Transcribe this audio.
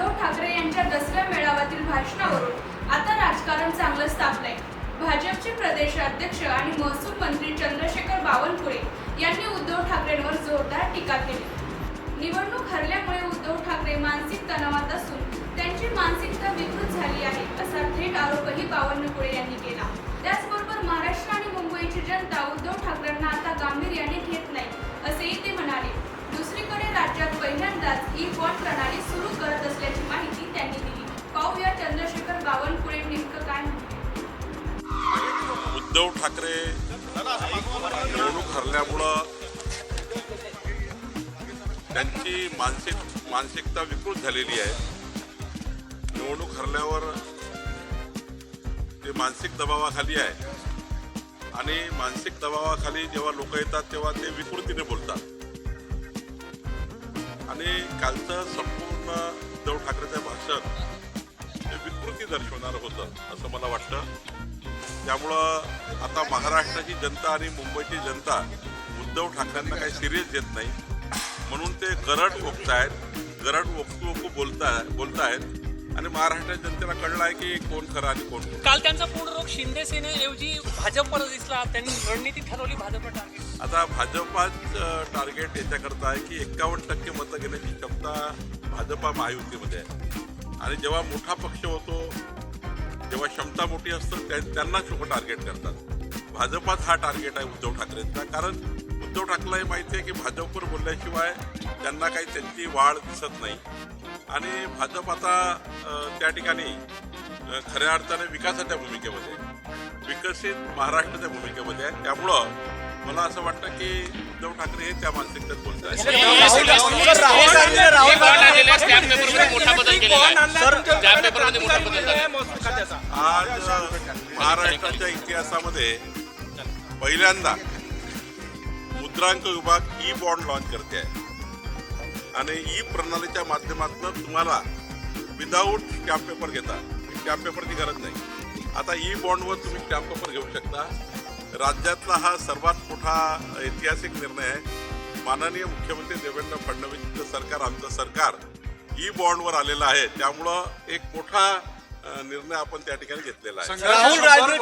उद्धव ठाकरे यांच्या दसऱ्या मेळाव्यातील भाषणावरून आता राजकारण चांगलं स्थापलंय. भाजपचे प्रदेशाध्यक्ष आणि महसूल मंत्री चंद्रशेखर बावनकुळे यांनी उद्धव ठाकरेंवर जोरदार टीका केली. निवडणूक हरल्यामुळे उद्धव ठाकरे मानसिक तणावात असून त्यांची मानसिकता विकृत झाली आहे असा थेट आरोपही बावनकुळे यांनी केला. उद्धव ठाकरे निवडणूक हरल्यामुळं त्यांची मानसिक मानसिकता विकृत झालेली आहे. निवडणूक हरल्यावर ते मानसिक दबावाखाली आहे. आणि मानसिक दबावाखाली जेव्हा लोक येतात तेव्हा ते विकृतीने बोलतात. आणि कालचं संपूर्ण उद्धव ठाकरेचं भाषण विकृती दर्शवणारं होतं असं मला वाटतं. त्यामुळं आता महाराष्ट्राची जनता आणि मुंबईची जनता उद्धव ठाकरेंना काही सिरियस घेत नाही. म्हणून ते गरड ओकतायत गरड ओकू ओकू बोलताय बोलतायत. आणि महाराष्ट्राच्या जनतेला कळलं आहे की कोण खरं आणि कोण. काल त्यांचा पूर्ण रोग शिंदे सेनेऐवजी भाजपवर दिसला त्यांनी रणनीती ठरवली भाजप टार्गेट आता भाजपाच टार्गेट याच्याकरता आहे की एक्कावन्न टक्के मतं घेण्याची क्षमता भाजपा महायुतीमध्ये आहे. आणि जेव्हा मोठा पक्ष होतो जेव्हा क्षमता मोठी असतं त्या- त्यांनाच लोक टार्गेट करतात. भाजपाच हा टार्गेट आहे उद्धव ठाकरेंचा. कारण उद्धव ठाकरेला माहिती आहे की भाजपवर बोलल्याशिवाय त्यांना काही त्यांची वाढ दिसत नाही. आणि भाजप आता त्या ठिकाणी खऱ्या अर्थाने विकासाच्या भूमिकेमध्ये विकसित महाराष्ट्राच्या भूमिकेमध्ये आहे. त्यामुळं मला असं वाटतं की उद्धव ठाकरे हे त्या मानसिकतेत बोलत आहेत राहुल गांधीने राहुल एक बॉन्ड आणलेला आहे, स्टॅम्प पेपरमध्ये मोठा बदल केलेला आहे. स्टॅम्प पेपरमध्ये मोठा बदल झाला आज महाराष्ट्राच्या इतिहासामध्ये पहिल्यांदा मुद्रांक विभाग ई बॉन्ड लॉन्च करते आहे. आणि ई प्रणालीच्या माध्यमातून तुम्हाला विदाऊट स्टॅम्प पेपर घेता. स्टॅम्प पेपरची गरज नाही. आता ई बॉन्डवर तुम्ही स्टॅम्प पेपर घेऊ शकता. राज्यातला हा सर्वात मोठा ऐतिहासिक निर्णय आहे. माननीय मुख्यमंत्री देवेंद्र फडणवीसचं सरकार आमचं सरकार ई बॉन्डवर आलेलं आहे. त्यामुळं एक मोठा निर्णय आपण त्या ठिकाणी घेतलेला आहे. राहुल गांधी